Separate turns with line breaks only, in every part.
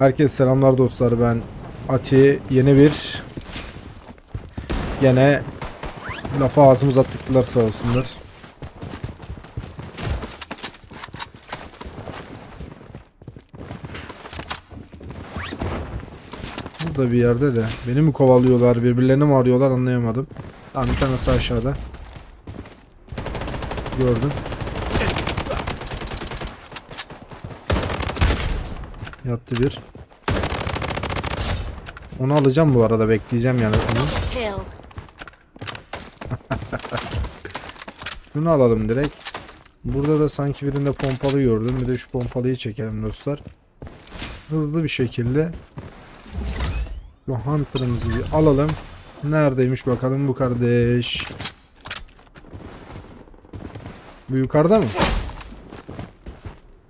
Herkese selamlar dostlar ben Ati yeni bir Gene Lafa ağzımıza tıktılar sağ olsunlar. Burada bir yerde de beni mi kovalıyorlar birbirlerini mi arıyorlar anlayamadım. Tamam bir tanesi aşağıda. Gördüm Yattı bir Onu alacağım bu arada bekleyeceğim yani onu. Bunu alalım direkt. Burada da sanki birinde pompalı gördüm. Bir de şu pompalıyı çekelim dostlar. Hızlı bir şekilde bu Hunter'ımızı bir alalım. Neredeymiş bakalım bu kardeş. Bu yukarıda mı?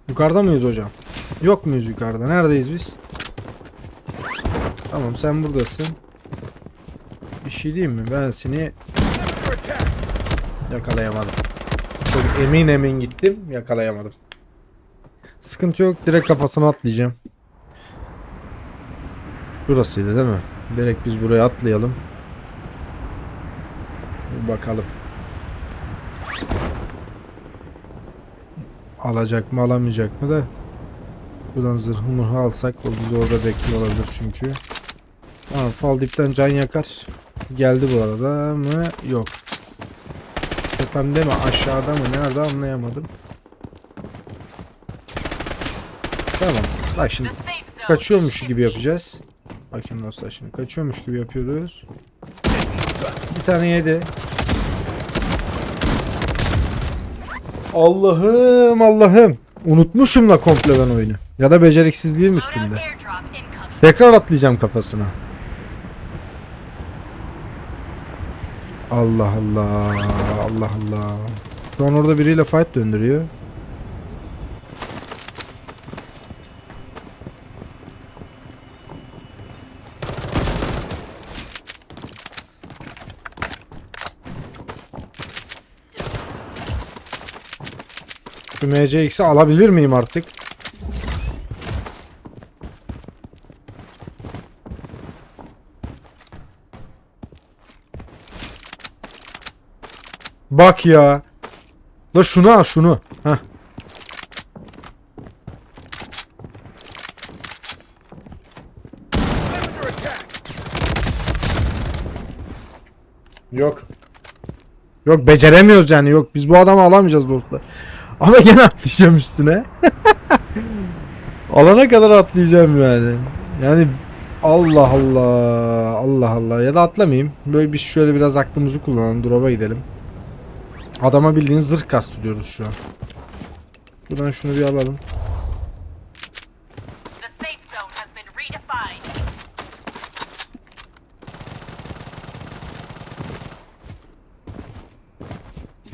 Yukarıda mıyız hocam? Yok muyuz yukarıda? Neredeyiz biz? Tamam sen buradasın. Bir şey diyeyim mi? Ben seni yakalayamadım. Çok emin emin gittim yakalayamadım. Sıkıntı yok direkt kafasına atlayacağım. Burasıydı değil mi? Direkt biz buraya atlayalım. Bir bakalım. Alacak mı alamayacak mı da Buradan zırhı alsak o bizi orada bekliyor olabilir çünkü. Tamam fal dipten can yakar. Geldi bu arada mı? Yok. Tepemde mi aşağıda mı nerede anlayamadım. Tamam. Bak şimdi kaçıyormuş gibi yapacağız. Bakın dostlar şimdi kaçıyormuş gibi yapıyoruz. Bir tane yedi. Allah'ım Allah'ım. Unutmuşum la komple ben oyunu. Ya da beceriksizliğim üstünde. Tekrar atlayacağım kafasına. Allah Allah. Allah Allah. Şu an orada biriyle fight döndürüyor. Şu MCX'i alabilir miyim artık? Bak ya. La şunu al şunu. Heh. Yok. Yok beceremiyoruz yani yok. Biz bu adamı alamayacağız dostlar. Ama gene atlayacağım üstüne. Alana kadar atlayacağım yani. Yani Allah Allah. Allah Allah. Ya da atlamayayım. Böyle biz şöyle biraz aklımızı kullanalım. Drop'a gidelim. Adama bildiğin zırh kastırıyoruz şu an. Buradan şunu bir alalım.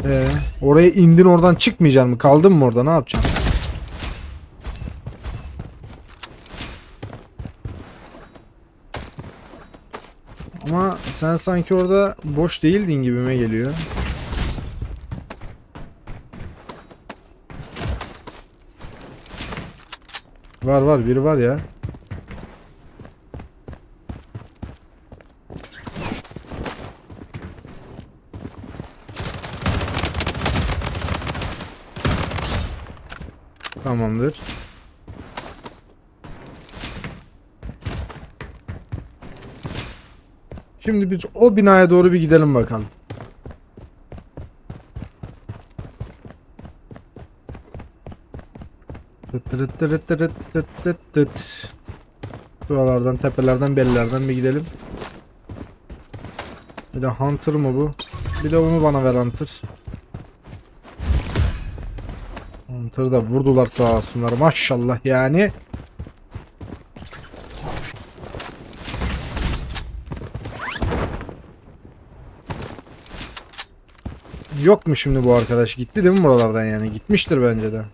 Ee, oraya indin oradan çıkmayacaksın mı? Kaldın mı orada? Ne yapacaksın? Ama sen sanki orada boş değildin gibime geliyor. Var var biri var ya. Tamamdır. Şimdi biz o binaya doğru bir gidelim bakalım. Tıt tıt tıt tıt. Buralardan, tepelerden, bellerden bir gidelim. Bir de Hunter mı bu? Bir de onu bana ver Hunter. Hunter'ı da vurdular sağ olsunlar maşallah yani. Yok mu şimdi bu arkadaş? Gitti değil mi buralardan yani? Gitmiştir bence de.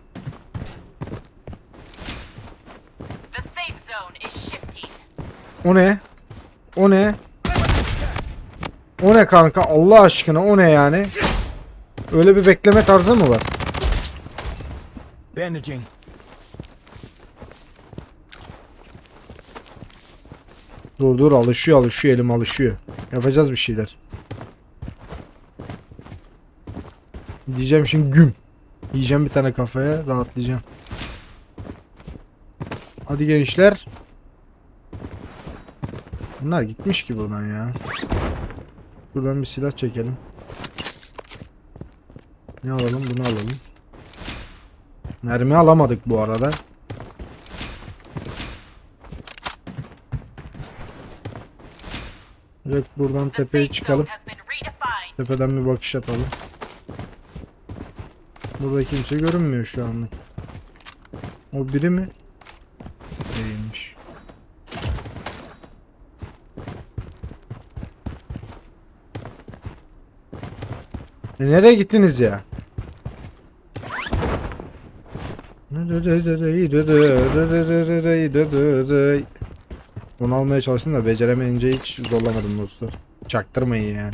O ne? O ne? O ne kanka? Allah aşkına o ne yani? Öyle bir bekleme tarzı mı var?
Bandaging.
Dur dur alışıyor alışıyor elim alışıyor. Yapacağız bir şeyler. Diyeceğim şimdi güm. Yiyeceğim bir tane kafaya rahatlayacağım. Hadi gençler. Bunlar gitmiş ki buradan ya. Buradan bir silah çekelim. Ne alalım? Bunu alalım. Mermi alamadık bu arada. Direkt buradan tepeye çıkalım. Tepeden bir bakış atalım. Burada kimse görünmüyor şu anlık. O biri mi? Değilmiş. E nereye gittiniz ya? Onu almaya çalıştım da beceremeyince hiç zorlamadım dostlar. Çaktırmayın yani.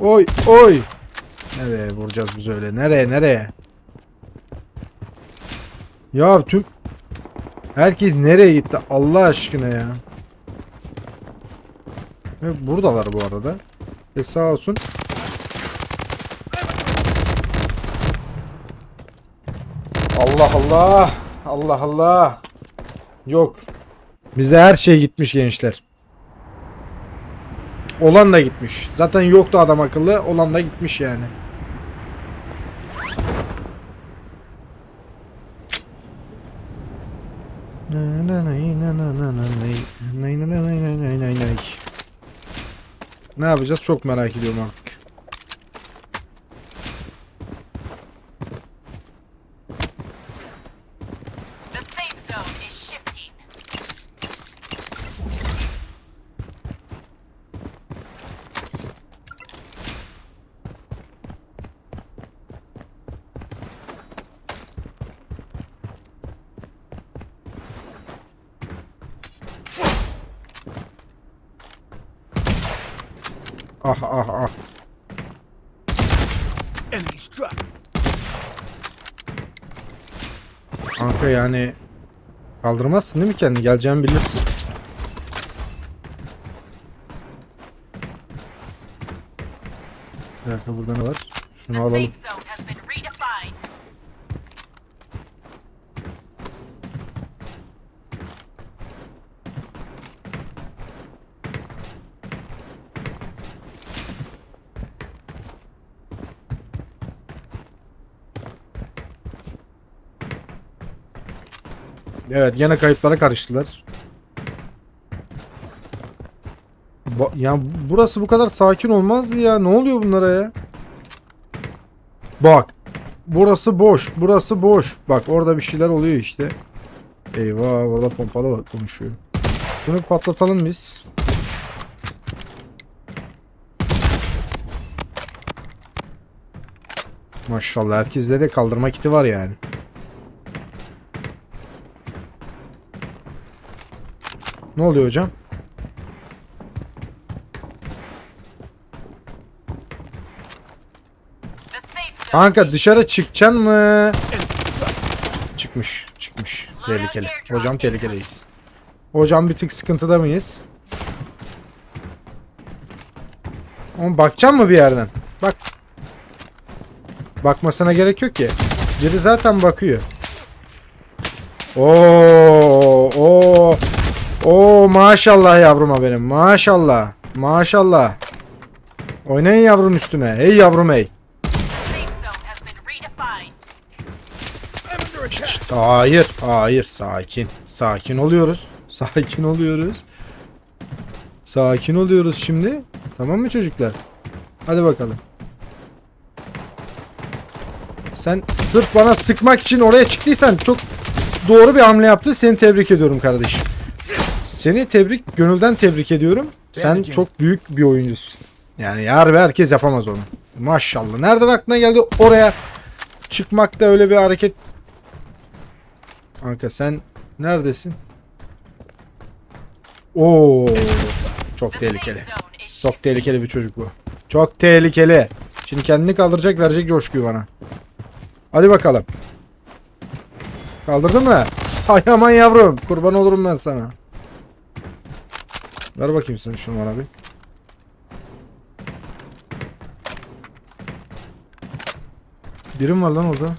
Oy oy. Nereye vuracağız biz öyle? Nereye nereye? Ya tüm herkes nereye gitti Allah aşkına ya. Ve buradalar bu arada. E sağ olsun. Allah Allah. Allah Allah. Yok. Bizde her şey gitmiş gençler. Olan da gitmiş. Zaten yoktu adam akıllı. Olan da gitmiş yani. Ne yapacağız çok merak ediyorum artık. Ah ah ah.
Enemy struck.
Kanka yani kaldırmazsın değil mi kendini? Geleceğimi bilirsin. Bir dakika burada ne var? Şunu alalım. Evet gene kayıplara karıştılar. Ba- ya burası bu kadar sakin olmazdı ya. Ne oluyor bunlara ya? Bak. Burası boş. Burası boş. Bak orada bir şeyler oluyor işte. Eyvah orada pompalı konuşuyor. Bunu patlatalım biz. Maşallah herkeste de kaldırma kiti var yani. Ne oluyor hocam? Kanka dışarı çıkacaksın mı? Çıkmış, çıkmış. Tehlikeli. Hocam tehlikeliyiz. Hocam bir tık sıkıntıda mıyız? Oğlum bakacaksın mı bir yerden? Bak. Bakmasına gerek yok ki. Biri zaten bakıyor. Oo, oo. Oo maşallah yavruma benim. Maşallah. Maşallah. Oynayın yavrum üstüme. Hey yavrum hey.
attack.
Şşt, hayır, hayır, sakin. Sakin oluyoruz. Sakin oluyoruz. Sakin oluyoruz şimdi. Tamam mı çocuklar? Hadi bakalım. Sen sırf bana sıkmak için oraya çıktıysan çok doğru bir hamle yaptın. Seni tebrik ediyorum kardeşim. Seni tebrik, gönülden tebrik ediyorum. Sen çok büyük bir oyuncusun. Yani harbi herkes yapamaz onu. Maşallah. Nereden aklına geldi oraya çıkmakta öyle bir hareket Kanka sen neredesin? Oo, çok tehlikeli. Çok tehlikeli bir çocuk bu. Çok tehlikeli. Şimdi kendini kaldıracak verecek coşkuyu bana. Hadi bakalım. Kaldırdın mı? Hay aman yavrum. Kurban olurum ben sana. Ver bakayım sen şunu bana bir. Birim var lan orada.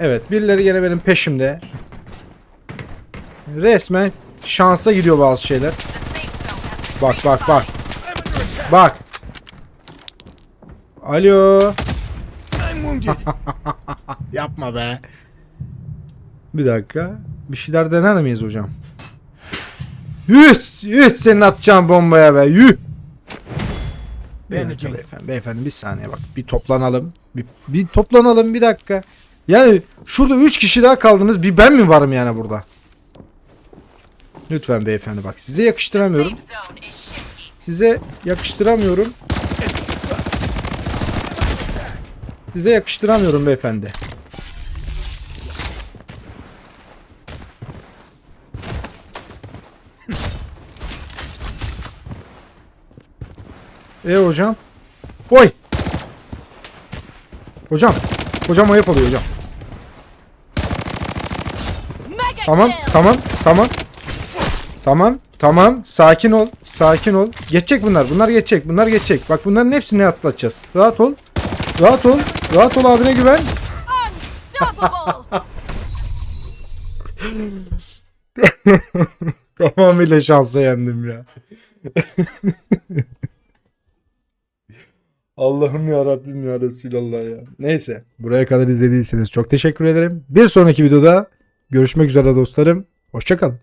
Evet birileri gene benim peşimde. Resmen şansa gidiyor bazı şeyler. Bak bak bak. Bak. Alo. Yapma be. Bir dakika. Bir şeyler dener miyiz hocam? Yüz! Yüz senin atacağın bombaya be. Yüh!
Bandaging.
beyefendi, beyefendi bir saniye bak. Bir toplanalım. Bir, bir toplanalım bir dakika. Yani şurada 3 kişi daha kaldınız. Bir ben mi varım yani burada? Lütfen beyefendi bak. Size yakıştıramıyorum. Size yakıştıramıyorum. Size yakıştıramıyorum beyefendi. E hocam? Oy! Hocam. Hocam ayıp oluyor hocam. Tamam, tamam, tamam. Tamam, tamam. Sakin ol, sakin ol. Geçecek bunlar, bunlar geçecek, bunlar geçecek. Bak bunların hepsini atlatacağız. Rahat ol, rahat ol, rahat ol abine güven. Tamamıyla şansa yendim ya. Allah'ım ya Rabbim ya Resulallah ya. Neyse. Buraya kadar izlediyseniz çok teşekkür ederim. Bir sonraki videoda görüşmek üzere dostlarım. Hoşçakalın.